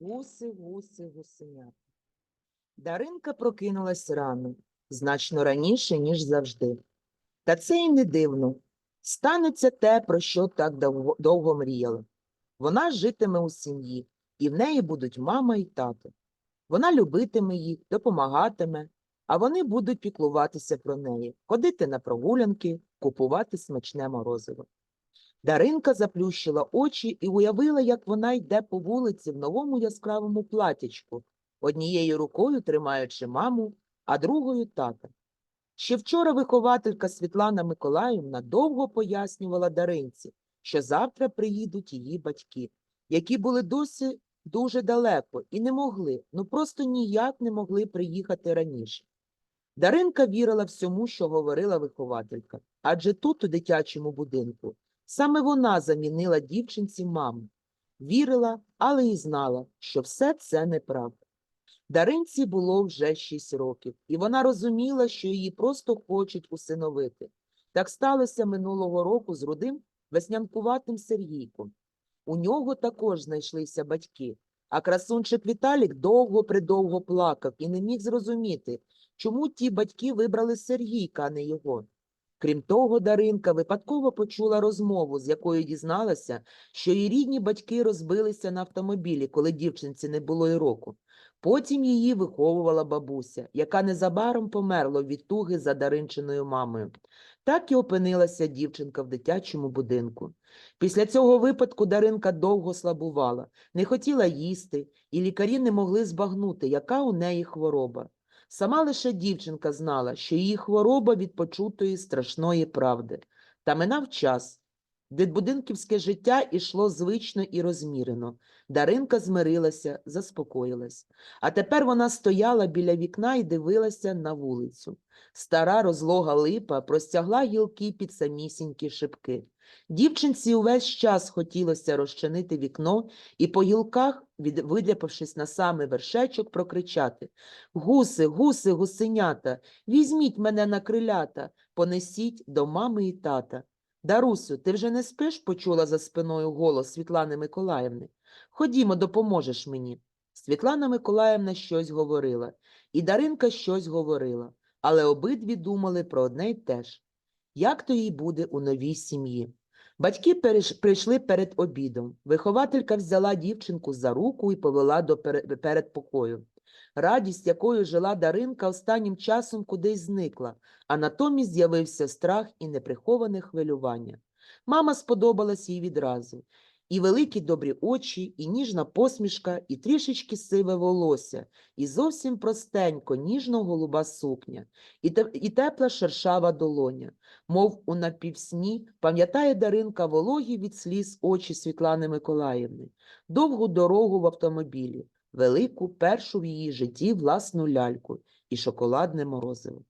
Гуси, гуси, гусенята. Даринка прокинулась рано, значно раніше, ніж завжди. Та це й не дивно. Станеться те, про що так довго, довго мріяла. Вона житиме у сім'ї, і в неї будуть мама і тато. Вона любитиме їх, допомагатиме, а вони будуть піклуватися про неї, ходити на прогулянки, купувати смачне морозиво. Даринка заплющила очі і уявила, як вона йде по вулиці в новому яскравому платячку, однією рукою тримаючи маму, а другою тата. Ще вчора вихователька Світлана Миколаївна довго пояснювала Даринці, що завтра приїдуть її батьки, які були досі дуже далеко і не могли, ну просто ніяк не могли приїхати раніше. Даринка вірила всьому, що говорила вихователька, адже тут, у дитячому будинку, саме вона замінила дівчинці маму. Вірила, але і знала, що все це неправда. Даринці було вже шість років, і вона розуміла, що її просто хочуть усиновити. Так сталося минулого року з рудим веснянкуватим Сергійком. У нього також знайшлися батьки, а красунчик Віталік довго-придовго плакав і не міг зрозуміти, чому ті батьки вибрали Сергійка, а не його. Крім того, Даринка випадково почула розмову, з якої дізналася, що її рідні батьки розбилися на автомобілі, коли дівчинці не було й року. Потім її виховувала бабуся, яка незабаром померла від туги за Даринчиною мамою. Так і опинилася дівчинка в дитячому будинку. Після цього випадку Даринка довго слабувала, не хотіла їсти, і лікарі не могли збагнути, яка у неї хвороба. Сама лише дівчинка знала, що її хвороба від почутої страшної правди. Та минав час. Дитбудинківське життя ішло звично і розмірено. Даринка змирилася, заспокоїлась. А тепер вона стояла біля вікна і дивилася на вулицю. Стара розлога липа простягла гілки під самісінькі шибки. Дівчинці увесь час хотілося розчинити вікно і по гілках, видляпавшись на самий вершечок, прокричати Гуси, гуси, гусенята, візьміть мене на крилята, понесіть до мами і тата. Дарусю, ти вже не спиш? почула за спиною голос Світлани Миколаївни. Ходімо, допоможеш мені. Світлана Миколаївна щось говорила, і Даринка щось говорила, але обидві думали про одне й те ж. Як то їй буде у новій сім'ї? Батьки прийшли перед обідом. Вихователька взяла дівчинку за руку і повела до пере- передпокою. Радість, якою жила Даринка, останнім часом кудись зникла, а натомість з'явився страх і неприховане хвилювання. Мама сподобалась їй відразу. І великі добрі очі, і ніжна посмішка, і трішечки сиве волосся, і зовсім простенько, ніжно-голуба сукня, і, і тепла шершава долоня. Мов у напівсні, пам'ятає Даринка вологі від сліз очі Світлани Миколаївни, довгу дорогу в автомобілі, велику першу в її житті власну ляльку і шоколадне морозиво.